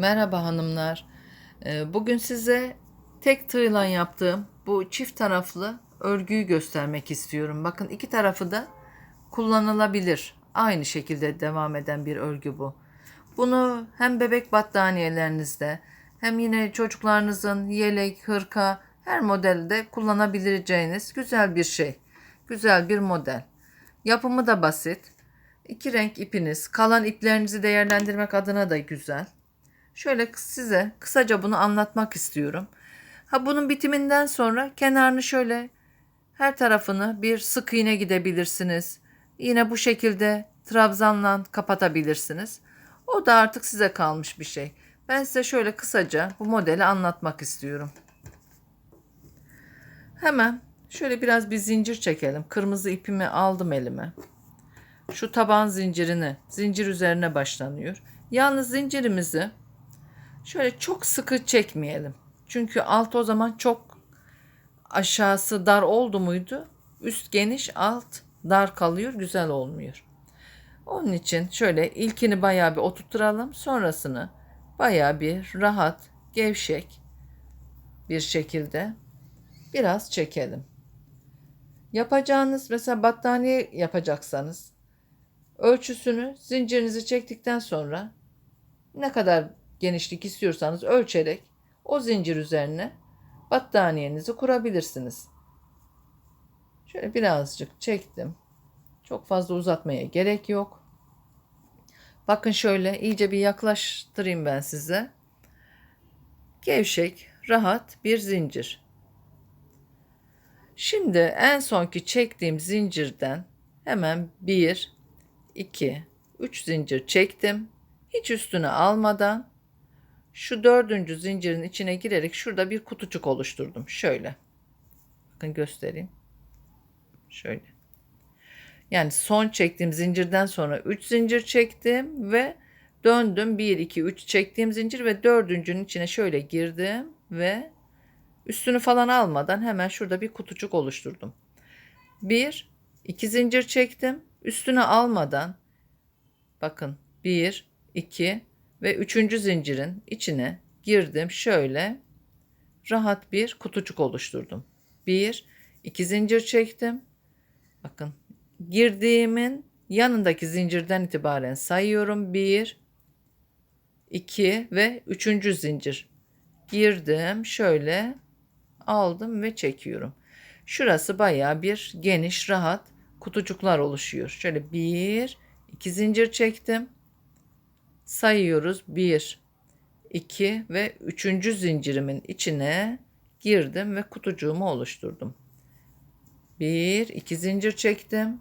Merhaba hanımlar. Ee, Bugün size tek tığla yaptığım bu çift taraflı örgüyü göstermek istiyorum. Bakın iki tarafı da kullanılabilir. Aynı şekilde devam eden bir örgü bu. Bunu hem bebek battaniyelerinizde hem yine çocuklarınızın yelek, hırka her modelde kullanabileceğiniz güzel bir şey. Güzel bir model. Yapımı da basit. İki renk ipiniz, kalan iplerinizi değerlendirmek adına da güzel. Şöyle size kısaca bunu anlatmak istiyorum. Ha bunun bitiminden sonra kenarını şöyle her tarafını bir sık iğne gidebilirsiniz. Yine bu şekilde trabzanla kapatabilirsiniz. O da artık size kalmış bir şey. Ben size şöyle kısaca bu modeli anlatmak istiyorum. Hemen şöyle biraz bir zincir çekelim. Kırmızı ipimi aldım elime. Şu taban zincirini zincir üzerine başlanıyor. Yalnız zincirimizi Şöyle çok sıkı çekmeyelim. Çünkü alt o zaman çok aşağısı dar oldu muydu? Üst geniş, alt dar kalıyor, güzel olmuyor. Onun için şöyle ilkini bayağı bir oturtturalım. Sonrasını bayağı bir rahat, gevşek bir şekilde biraz çekelim. Yapacağınız mesela battaniye yapacaksanız ölçüsünü zincirinizi çektikten sonra ne kadar genişlik istiyorsanız ölçerek o zincir üzerine battaniyenizi kurabilirsiniz. Şöyle birazcık çektim. Çok fazla uzatmaya gerek yok. Bakın şöyle iyice bir yaklaştırayım ben size. Gevşek, rahat bir zincir. Şimdi en sonki çektiğim zincirden hemen 1, 2, 3 zincir çektim. Hiç üstüne almadan şu dördüncü zincirin içine girerek şurada bir kutucuk oluşturdum. Şöyle. Bakın göstereyim. Şöyle. Yani son çektiğim zincirden sonra 3 zincir çektim ve döndüm. 1, 2, 3 çektiğim zincir ve dördüncünün içine şöyle girdim ve üstünü falan almadan hemen şurada bir kutucuk oluşturdum. 1, 2 zincir çektim. Üstüne almadan bakın 1, 2, ve üçüncü zincirin içine girdim. Şöyle rahat bir kutucuk oluşturdum. Bir, iki zincir çektim. Bakın girdiğimin yanındaki zincirden itibaren sayıyorum. Bir, iki ve üçüncü zincir. Girdim. Şöyle aldım ve çekiyorum. Şurası baya bir geniş, rahat kutucuklar oluşuyor. Şöyle bir, iki zincir çektim sayıyoruz. 1, 2 ve 3. zincirimin içine girdim ve kutucuğumu oluşturdum. 1, 2 zincir çektim.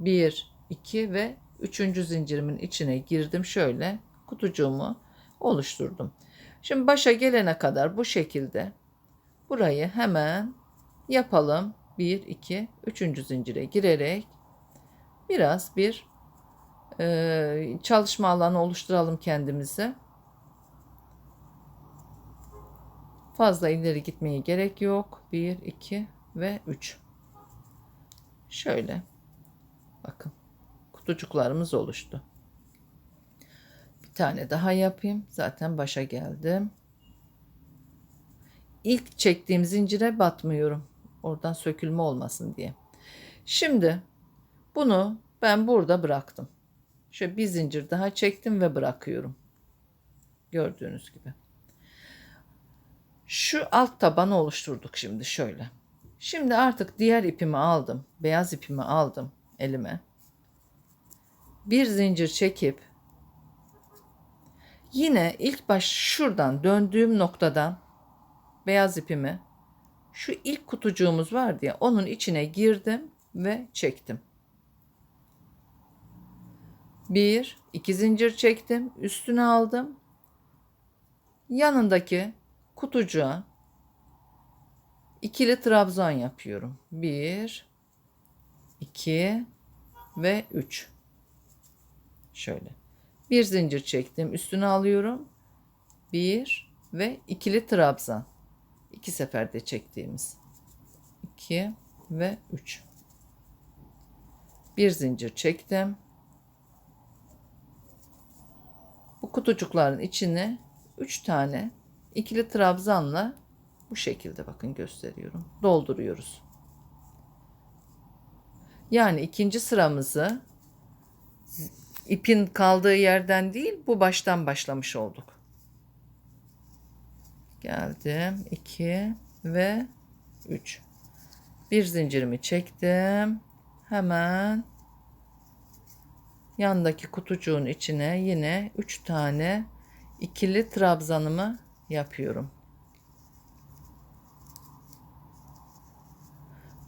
1, 2 ve 3. zincirimin içine girdim. Şöyle kutucuğumu oluşturdum. Şimdi başa gelene kadar bu şekilde burayı hemen yapalım. 1, 2, 3. zincire girerek biraz bir e, çalışma alanı oluşturalım kendimize. Fazla ileri gitmeye gerek yok. 1, 2 ve 3. Şöyle. Bakın. Kutucuklarımız oluştu. Bir tane daha yapayım. Zaten başa geldim. İlk çektiğim zincire batmıyorum. Oradan sökülme olmasın diye. Şimdi bunu ben burada bıraktım. Şöyle bir zincir daha çektim ve bırakıyorum. Gördüğünüz gibi. Şu alt tabanı oluşturduk şimdi şöyle. Şimdi artık diğer ipimi aldım. Beyaz ipimi aldım elime. Bir zincir çekip yine ilk baş şuradan döndüğüm noktadan beyaz ipimi şu ilk kutucuğumuz vardı ya onun içine girdim ve çektim. Bir, iki zincir çektim. Üstüne aldım. Yanındaki kutucuğa ikili trabzan yapıyorum. Bir, iki ve üç. Şöyle. Bir zincir çektim. Üstüne alıyorum. Bir ve ikili trabzan. İki seferde çektiğimiz. İki ve üç. Bir zincir çektim kutucukların içine 3 tane ikili trabzanla bu şekilde bakın gösteriyorum. Dolduruyoruz. Yani ikinci sıramızı ipin kaldığı yerden değil bu baştan başlamış olduk. Geldim 2 ve 3. Bir zincirimi çektim. Hemen yandaki kutucuğun içine yine 3 tane ikili trabzanımı yapıyorum.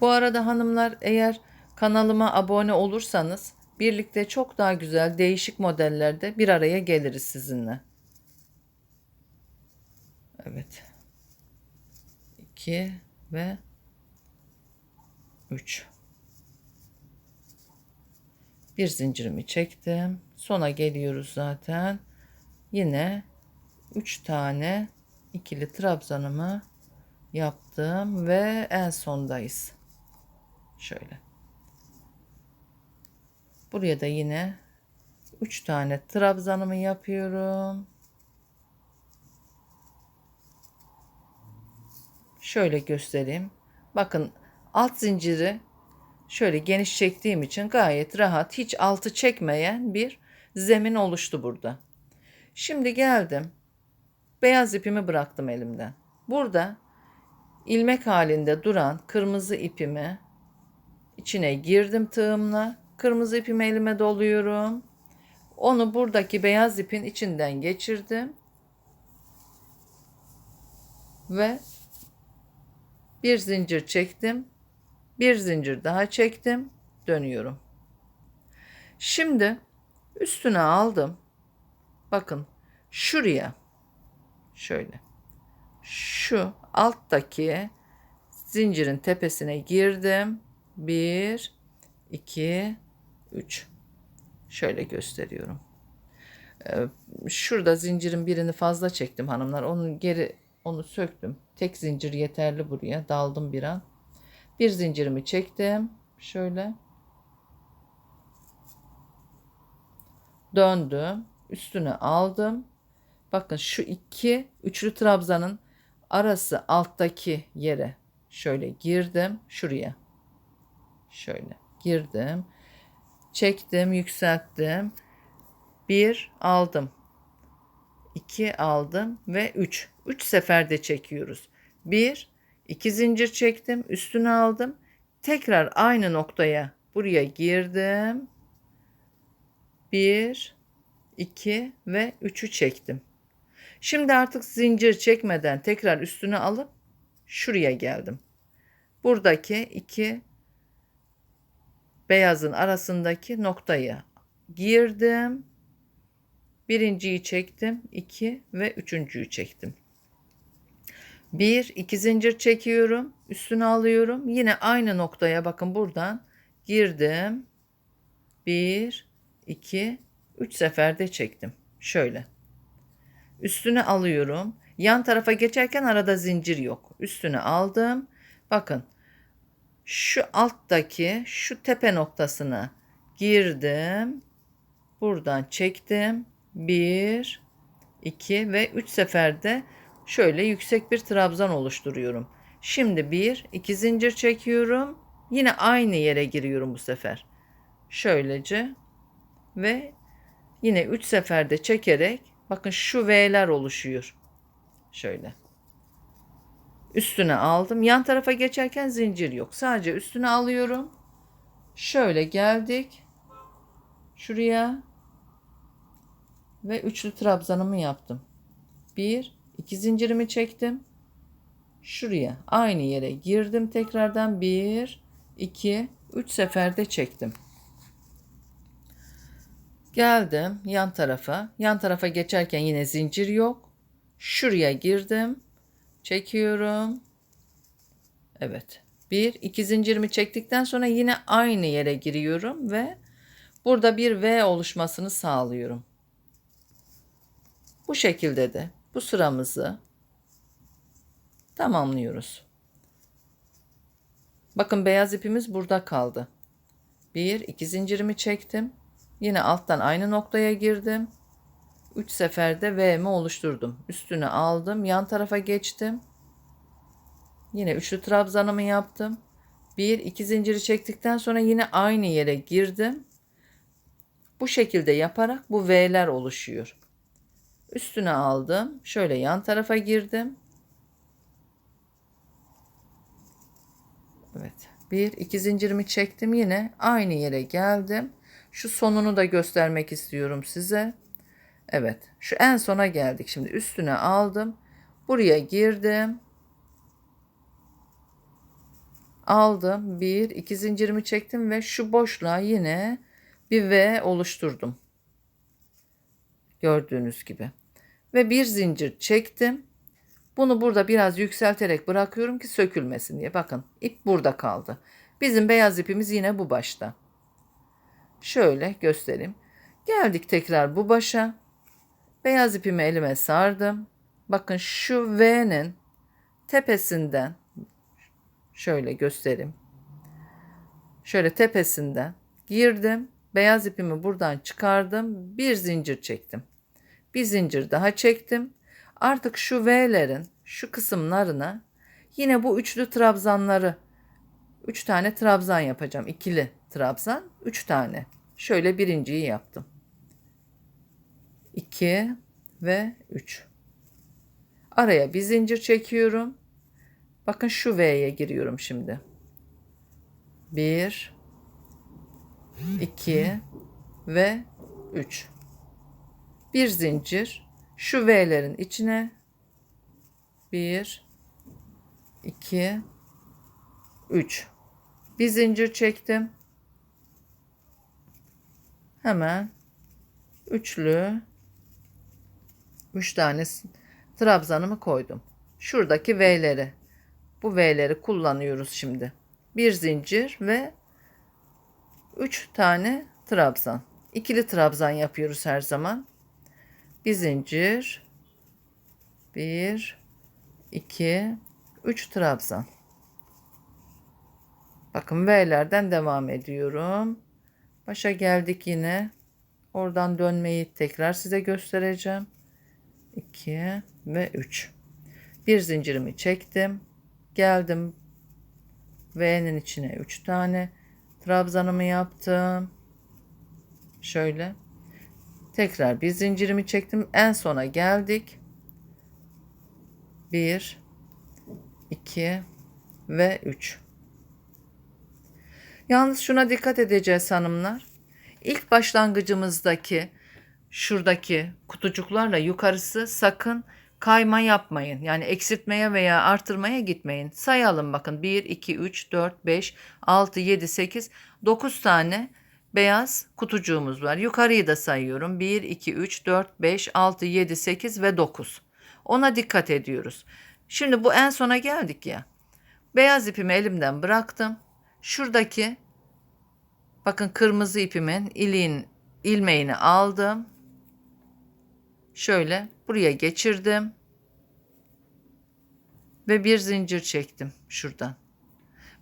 Bu arada hanımlar eğer kanalıma abone olursanız birlikte çok daha güzel değişik modellerde bir araya geliriz sizinle. Evet. 2 ve 3. Bir zincirimi çektim. Sona geliyoruz zaten. Yine 3 tane ikili trabzanımı yaptım ve en sondayız. Şöyle. Buraya da yine 3 tane trabzanımı yapıyorum. Şöyle göstereyim. Bakın alt zinciri şöyle geniş çektiğim için gayet rahat hiç altı çekmeyen bir zemin oluştu burada. Şimdi geldim. Beyaz ipimi bıraktım elimden. Burada ilmek halinde duran kırmızı ipimi içine girdim tığımla. Kırmızı ipimi elime doluyorum. Onu buradaki beyaz ipin içinden geçirdim. Ve bir zincir çektim. Bir zincir daha çektim. Dönüyorum. Şimdi üstüne aldım. Bakın şuraya şöyle şu alttaki zincirin tepesine girdim. 1 2 3 şöyle gösteriyorum. Ee, şurada zincirin birini fazla çektim hanımlar. Onu geri onu söktüm. Tek zincir yeterli buraya. Daldım bir an. Bir zincirimi çektim. Şöyle. Döndüm. Üstüne aldım. Bakın şu iki üçlü trabzanın arası alttaki yere şöyle girdim. Şuraya. Şöyle girdim. Çektim, yükselttim. Bir aldım. 2 aldım ve 3. 3 seferde çekiyoruz. 1 2 zincir çektim, üstüne aldım. Tekrar aynı noktaya buraya girdim. 1 2 ve 3'ü çektim. Şimdi artık zincir çekmeden tekrar üstüne alıp şuraya geldim. Buradaki iki beyazın arasındaki noktaya girdim. Birinciyi çektim. 2 ve üçüncüyü çektim. 1 2 zincir çekiyorum. Üstüne alıyorum. Yine aynı noktaya bakın buradan girdim. 1 2 3 seferde çektim. Şöyle. Üstüne alıyorum. Yan tarafa geçerken arada zincir yok. Üstüne aldım. Bakın. Şu alttaki şu tepe noktasına girdim. Buradan çektim. 1 2 ve 3 seferde şöyle yüksek bir trabzan oluşturuyorum. Şimdi 1 2 zincir çekiyorum. Yine aynı yere giriyorum bu sefer. Şöylece ve yine 3 seferde çekerek bakın şu V'ler oluşuyor. Şöyle. Üstüne aldım. Yan tarafa geçerken zincir yok. Sadece üstüne alıyorum. Şöyle geldik. Şuraya ve üçlü trabzanımı yaptım. Bir, iki zincirimi çektim. Şuraya aynı yere girdim tekrardan bir, iki, üç seferde çektim. Geldim yan tarafa. Yan tarafa geçerken yine zincir yok. Şuraya girdim. Çekiyorum. Evet. Bir, iki zincirimi çektikten sonra yine aynı yere giriyorum ve burada bir V oluşmasını sağlıyorum. Bu şekilde de bu sıramızı tamamlıyoruz. Bakın beyaz ipimiz burada kaldı. Bir, iki zincirimi çektim. Yine alttan aynı noktaya girdim. 3 seferde V'mi oluşturdum. Üstüne aldım. Yan tarafa geçtim. Yine üçlü trabzanımı yaptım. Bir, iki zinciri çektikten sonra yine aynı yere girdim. Bu şekilde yaparak bu V'ler oluşuyor. Üstüne aldım. Şöyle yan tarafa girdim. Evet. Bir, iki zincirimi çektim yine. Aynı yere geldim. Şu sonunu da göstermek istiyorum size. Evet. Şu en sona geldik. Şimdi üstüne aldım. Buraya girdim. Aldım. Bir, iki zincirimi çektim ve şu boşluğa yine bir V oluşturdum. Gördüğünüz gibi. Ve bir zincir çektim. Bunu burada biraz yükselterek bırakıyorum ki sökülmesin diye. Bakın ip burada kaldı. Bizim beyaz ipimiz yine bu başta. Şöyle göstereyim. Geldik tekrar bu başa. Beyaz ipimi elime sardım. Bakın şu V'nin tepesinden şöyle göstereyim. Şöyle tepesinden girdim. Beyaz ipimi buradan çıkardım. Bir zincir çektim. Bir zincir daha çektim. Artık şu V'lerin şu kısımlarına yine bu üçlü trabzanları 3 tane trabzan yapacağım. İkili trabzan 3 tane. Şöyle birinciyi yaptım. 2 ve 3. Araya bir zincir çekiyorum. Bakın şu V'ye giriyorum şimdi. 1 2 ve 3. Bir zincir şu V'lerin içine 1 2 3 bir zincir çektim. Hemen üçlü 3 tane trabzanımı koydum. Şuradaki V'leri bu V'leri kullanıyoruz şimdi. Bir zincir ve 3 tane trabzan. İkili trabzan yapıyoruz her zaman. Bir zincir. 1 2 3 trabzan. Bakın V'lerden devam ediyorum. Başa geldik yine. Oradan dönmeyi tekrar size göstereceğim. 2 ve 3. Bir zincirimi çektim. Geldim. V'nin içine 3 tane trabzanımı yaptım. Şöyle. Tekrar bir zincirimi çektim. En sona geldik. 1 2 ve 3. Yalnız şuna dikkat edeceğiz hanımlar. İlk başlangıcımızdaki şuradaki kutucuklarla yukarısı sakın kayma yapmayın. Yani eksiltmeye veya artırmaya gitmeyin. Sayalım bakın 1, 2, 3, 4, 5, 6, 7, 8, 9 tane beyaz kutucuğumuz var. Yukarıyı da sayıyorum. 1, 2, 3, 4, 5, 6, 7, 8 ve 9. Ona dikkat ediyoruz. Şimdi bu en sona geldik ya. Beyaz ipimi elimden bıraktım. Şuradaki bakın kırmızı ipimin iliğin ilmeğini aldım. Şöyle buraya geçirdim. Ve bir zincir çektim şuradan.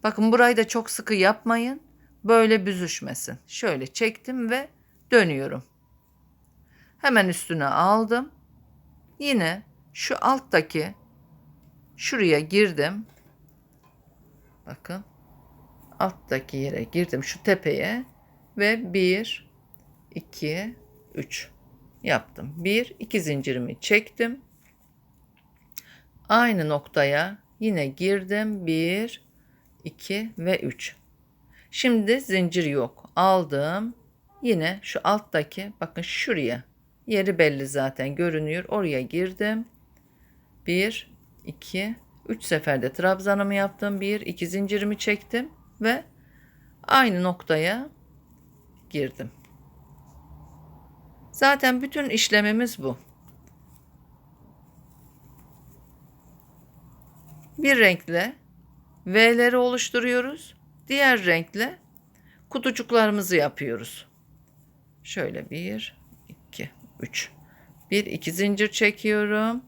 Bakın burayı da çok sıkı yapmayın. Böyle büzüşmesin. Şöyle çektim ve dönüyorum. Hemen üstüne aldım. Yine şu alttaki şuraya girdim. Bakın alttaki yere girdim şu tepeye ve 1 2 3 yaptım. 1 2 zincirimi çektim. Aynı noktaya yine girdim. 1 2 ve 3. Şimdi zincir yok. Aldım. Yine şu alttaki bakın şuraya yeri belli zaten görünüyor. Oraya girdim. 1 2 3 seferde trabzanımı yaptım. 1 2 zincirimi çektim ve aynı noktaya girdim. Zaten bütün işlemimiz bu. Bir renkle V'leri oluşturuyoruz. Diğer renkle kutucuklarımızı yapıyoruz. Şöyle 1 2 3 1 2 zincir çekiyorum.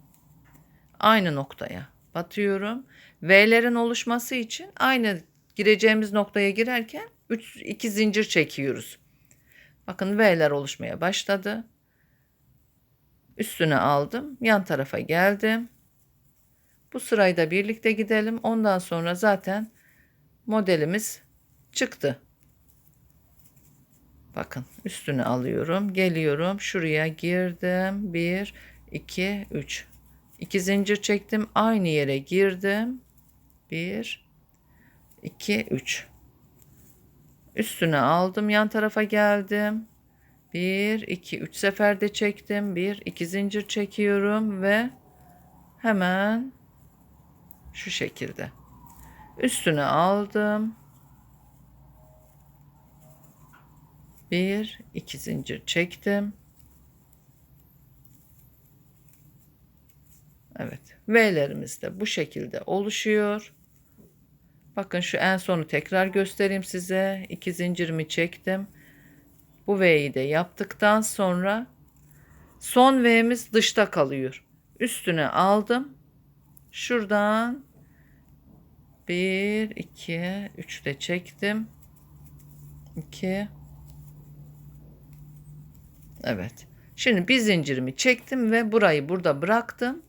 Aynı noktaya batıyorum. V'lerin oluşması için aynı gireceğimiz noktaya girerken 3 2 zincir çekiyoruz. Bakın V'ler oluşmaya başladı. Üstüne aldım. Yan tarafa geldim. Bu sırayı da birlikte gidelim. Ondan sonra zaten modelimiz çıktı. Bakın üstüne alıyorum. Geliyorum. Şuraya girdim. 1, 2, 3. 2 zincir çektim. Aynı yere girdim. 1, 2, 3. Üstüne aldım. Yan tarafa geldim. 1, 2, 3 seferde çektim. 1, 2 zincir çekiyorum ve hemen şu şekilde. Üstüne aldım. 1, 2 zincir çektim. Evet. V'lerimiz de bu şekilde oluşuyor. Bakın şu en sonu tekrar göstereyim size. 2 zincirimi çektim. Bu V'yi de yaptıktan sonra son V'miz dışta kalıyor. Üstüne aldım. Şuradan 1, 2, 3 de çektim. 2 Evet. Şimdi bir zincirimi çektim ve burayı burada bıraktım.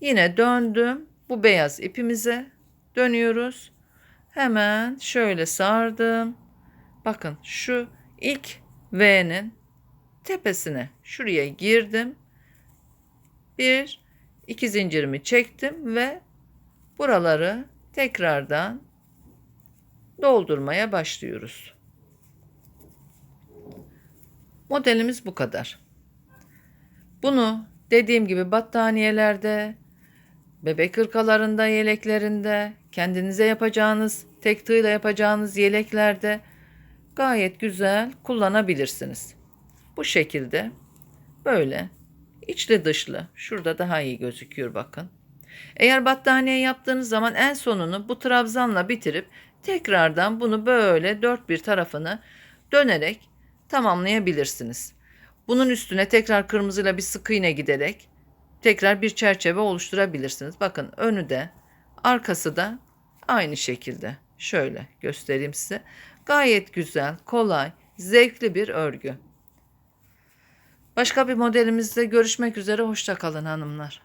Yine döndüm. Bu beyaz ipimize dönüyoruz. Hemen şöyle sardım. Bakın şu ilk V'nin tepesine şuraya girdim. Bir, iki zincirimi çektim ve buraları tekrardan doldurmaya başlıyoruz. Modelimiz bu kadar. Bunu dediğim gibi battaniyelerde, bebek hırkalarında, yeleklerinde, kendinize yapacağınız, tek tığla yapacağınız yeleklerde gayet güzel kullanabilirsiniz. Bu şekilde böyle içli dışlı şurada daha iyi gözüküyor bakın. Eğer battaniye yaptığınız zaman en sonunu bu trabzanla bitirip tekrardan bunu böyle dört bir tarafını dönerek tamamlayabilirsiniz. Bunun üstüne tekrar kırmızıyla bir sık iğne giderek tekrar bir çerçeve oluşturabilirsiniz. Bakın önü de arkası da aynı şekilde. Şöyle göstereyim size. Gayet güzel, kolay, zevkli bir örgü. Başka bir modelimizde görüşmek üzere. Hoşça kalın hanımlar.